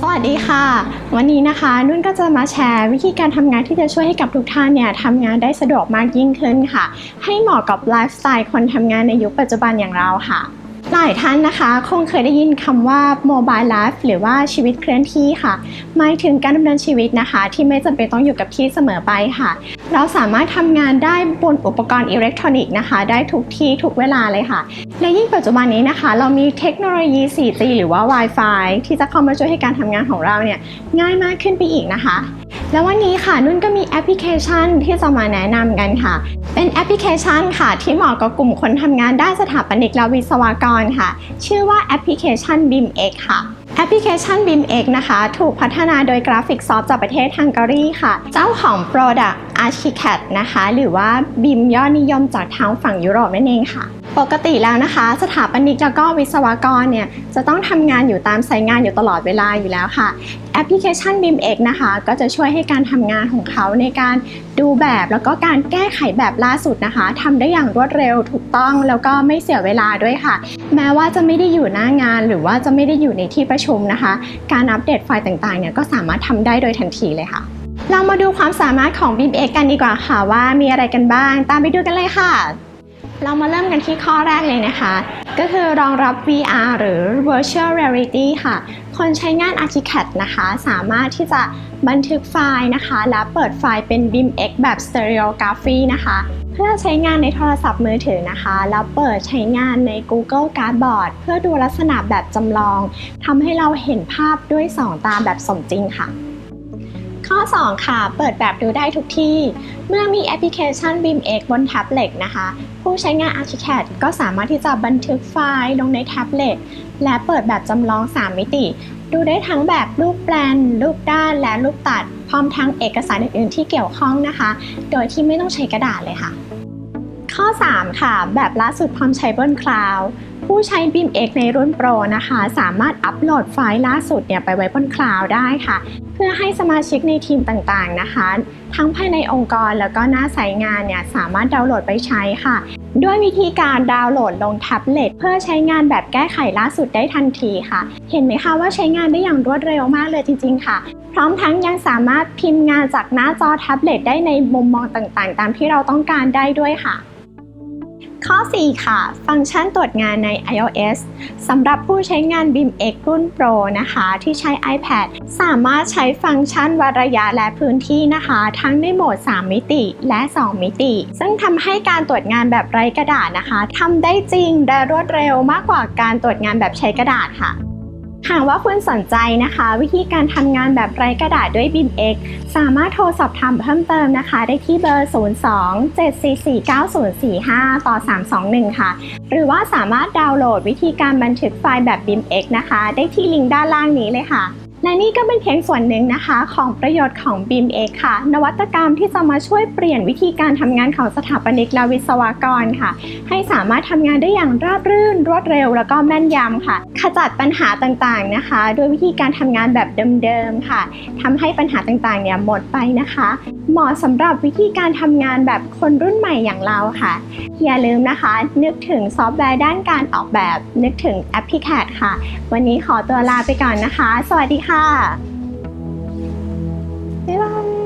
สวัสดีค่ะ วันนี้นะคะนุ่นก็จะมาแชร์วิธีการทำงานที่จะช่วยให้กับทุกท่านเนี่ยทำงานได้สะดวกมากยิ่งขึ้นค่ะ ให้เหมาะกับไลฟ์สไตล์คนทำงานในยุคปัจจุบันอย่างเราค่ะหลายท่านนะคะคงเคยได้ยินคำว่า mobile life หรือว่าชีวิตเคลื่อนที่ค่ะหมายถึงการดำเนินชีวิตนะคะ ที่ไม่จำเป็นต้องอยู่กับที่เสมอไปค่ะ เราสามารถทำงานได้บนอุปกรณ์อิเล็กทรอนิกส์นะคะ ได้ทุกที่ทุกเวลาเลยค่ะ และยิ่งปัจจุบันนี้นะคะ เรามีเทคโนโลยี 4G หรือว่า Wi-Fi ที่จะเข้ามาช่วยให้การทำงานของเราเนี่ยง่ายมากขึ้นไปอีกนะคะ แล้ววันนี้ค่ะนุ่นก็มีแอปพลิเคชันที่จะมาแนะนำกันค่ะ เป็นแอปพลิเคชันค่ะ ที่เหมาะกับกลุ่มคนทำงานด้านสถาปนิกและวิศวกรค่ะ ชื่อว่าแอปพลิเคชัน BIMX ค่ะแอปพลิเคชัน BIMX นะคะ ถูกพัฒนาโดยกราฟิกซอฟต์จากประเทศฮังการีค่ะ เจ้าของ Product Archicad นะคะ หรือว่า BIM ยอดนิยมจากทางฝั่งยุโรปนั่นเองค่ะ ปกติแล้วนะคะ สถาปนิกแล้วก็วิศวกรเนี่ยจะต้องทำงานอยู่ตามไซต์งานอยู่ตลอดเวลาอยู่แล้วค่ะ แอปพลิเคชัน BIMX นะคะ ก็จะช่วยให้การทำงานของเขาในการดูแบบแล้วก็การแก้ไขแบบล่าสุดนะคะทำได้อย่างรวดเร็วถูกต้องแล้วก็ไม่เสียเวลาด้วยค่ะ แม้ว่าจะไม่ได้อยู่หน้างาน หรือว่าจะไม่ได้อยู่ในที่ประชุมนะคะ การอัปเดตไฟล์ต่างๆเนี่ยก็สามารถทำได้โดยทันทีเลยค่ะ เรามาดูความสามารถของ BIMX กันดีกว่าค่ะว่ามีอะไรกันบ้าง ตามไปดูกันเลยค่ะ เรามาเริ่มกันที่ข้อแรกเลยนะคะ ก็คือรองรับ VR หรือ Virtual Reality ค่ะ คนใช้งาน Archicad นะคะ สามารถที่จะบันทึกไฟล์นะคะ และเปิดไฟล์เป็น BIMX แบบ Stereography นะคะ เพื่อใช้งานในโทรศัพท์มือถือนะคะ แล้วเปิดใช้งานใน Google Cardboard เพื่อดูลักษณะแบบจำลองทำให้เราเห็นภาพด้วยสองตาแบบสมจริงค่ะ ข้อ 2 ค่ะ เปิดแบบดูได้ทุกที่ เมื่อมีแอปพลิเคชัน BIMX บนแท็บเล็ตนะคะ ผู้ใช้งาน Archicad ก็สามารถที่จะบันทึกไฟล์ลงในแท็บเล็ตและเปิดแบบจำลอง 3 มิติ ดูได้ทั้งแบบรูปแปลน รูปด้านและรูปตัด พร้อมทั้งเอกสารอื่นๆ ที่เกี่ยวข้องนะคะ โดยที่ไม่ต้องใช้กระดาษเลยค่ะ ข้อ 3 ค่ะ แบบล่าสุดพร้อมใช้บนคลาวด์ผู้ใช้ BIMX ในรุ่น Pro นะคะ สามารถอัปโหลดไฟล์ล่าสุดเนี่ยไปไว้บนคลาวด์ได้ค่ะ เพื่อให้สมาชิกในทีมต่างๆนะคะ ทั้งภายในองค์กรแล้วก็หน้าสายงานเนี่ยสามารถดาวน์โหลดไปใช้ค่ะ ด้วยวิธีการดาวน์โหลดลงแท็บเล็ตเพื่อใช้งานแบบแก้ไขล่าสุดได้ทันทีค่ะ เห็นไหมคะว่าใช้งานได้อย่างรวดเร็วมากเลยจริง ๆ ค่ะ พร้อมทั้งยังสามารถพิมพ์งานจากหน้าจอแท็บเล็ตได้ในมุมมองต่างๆ ตามที่เราต้องการได้ด้วยค่ะ ข้อ 4 ค่ะ ฟังก์ชันตรวจงานใน iOS สำหรับผู้ใช้งาน BIMX รุ่น Pro นะคะ ที่ใช้ iPad สามารถใช้ฟังก์ชันวัดระยะและพื้นที่นะคะ ทั้งในโหมด 3 มิติและ 2 มิติ ซึ่งทำให้การตรวจงานแบบไร้กระดาษนะคะทำได้จริงและรวดเร็วมากกว่าการตรวจงานแบบใช้กระดาษค่ะ หากว่าคุณสนใจนะคะ วิธีการทำงานแบบไร้กระดาษด้วย BIMX สามารถโทรสอบถามเพิ่มเติมนะคะ ได้ที่เบอร์ 02-744-9045 ต่อ 321 ค่ะ หรือว่าสามารถดาวน์โหลดวิธีการบันทึกไฟล์แบบ BIMX นะคะ ได้ที่ลิงก์ด้านล่างนี้เลยค่ะ และนี่ก็เป็นเพียงส่วนหนึ่งนะคะ ของประโยชน์ของ BIMX ค่ะ นวัตกรรมที่จะมาช่วยเปลี่ยนวิธีการทำงานของสถาปนิกและวิศวกรค่ะ ให้สามารถทำงานได้อย่างราบรื่น รวดเร็ว แล้วก็แม่นยำค่ะ ขจัดปัญหาต่างๆนะคะ ด้วยวิธีการทำงานแบบเดิมๆค่ะทำให้ปัญหาต่างๆเนี่ยหมดไปนะคะ เหมาะสำหรับวิธีการทำงานแบบคนรุ่นใหม่อย่างเราค่ะ อย่าลืมนะคะ นึกถึงซอฟต์แวร์ด้านการออกแบบ นึกถึงแอปพลิเคชันค่ะ วันนี้ขอตัวลาไปก่อนนะคะ สวัสดีค่ะค่ะบ๊ายบาย